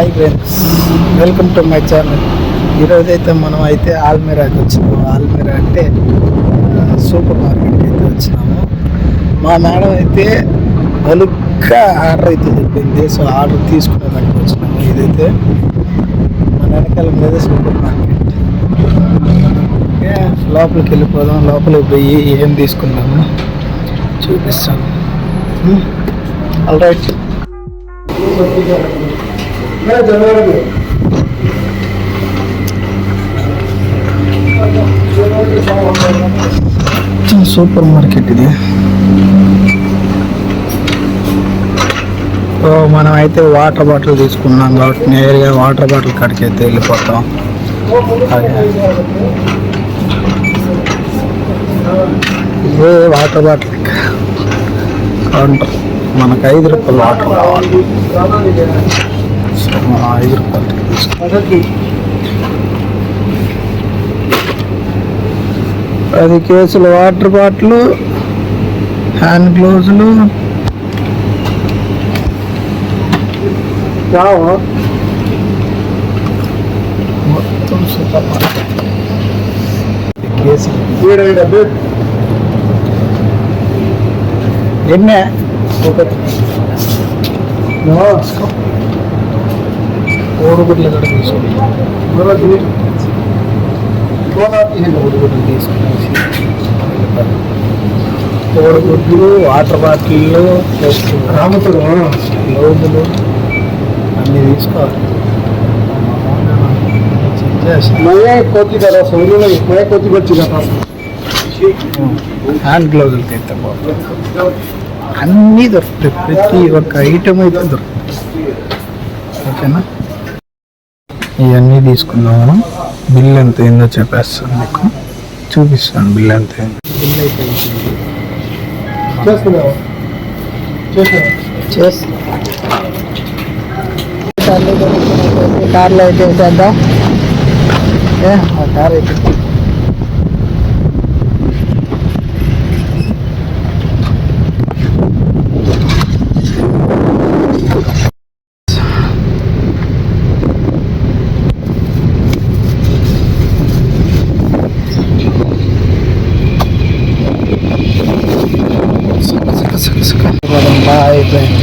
Hi friends welcome to my channel ఈరోజైతే మనం అయితే ఆల్మీరాకి వచ్చినాము. ఆల్మీరా అంటే సూపర్ మార్కెట్కి అయితే వచ్చినాము. మా మేడం అయితే బలుగ్గా ఆర్డర్ అయితే చెప్పింది. సో ఆర్డర్ తీసుకునేదానికి వచ్చినాము ఇదైతే. మన వెనకాల మీద సూపర్ మార్కెట్. లోపలికి వెళ్ళిపోదాం. లోపలికి పోయి ఏం తీసుకున్నాము చూపిస్తాను. ఆల్ రైట్ సూపర్ మార్కెట్ ఇది. సో మనం అయితే వాటర్ బాటిల్ తీసుకున్నాం కాబట్టి నేరుగా వాటర్ బాటిల్ కాడికి అయితే వెళ్ళిపోతాం ఇదే వాటర్ బాటిల్. కౌంటర్. మనకు ఐదు రూపాయలు వాటర్ కావాలి. సో మనం ఐదు రూపాయలు తీసుకుంటాం పది కేసులు వాటర్ బాటిల్ హ్యాండ్ గ్లోవ్స్లు మొత్తం సూపర్ మార్కెట్ కేసులు ఎన్నే ఒకటి కోడిగుడ్లు కూడా తీసుకుంటాం కోడిగుడ్లు తీసుకునేసి కోడిగుడ్లు వాటర్ బాటిల్లో రాముతులు రామతులు అన్నీ తీసుకోవాలి హ్యాండ్ గ్లౌజులు అయితే అన్నీ దొరుకుతాయి. ప్రతి ఒక్క ఐటమ్ అయితే దొరుకుతుంది ఓకేనా? ఇవన్నీ తీసుకున్నాము బిల్ ఎంత అయిందో చెప్పేస్తాను మీకు. చూపిస్తాను బిల్ ఎంత అయింది. బిల్ అయితే కార్లో అయితే వేసేద్దాం ఏ ఆ కార్ అయితే Bye.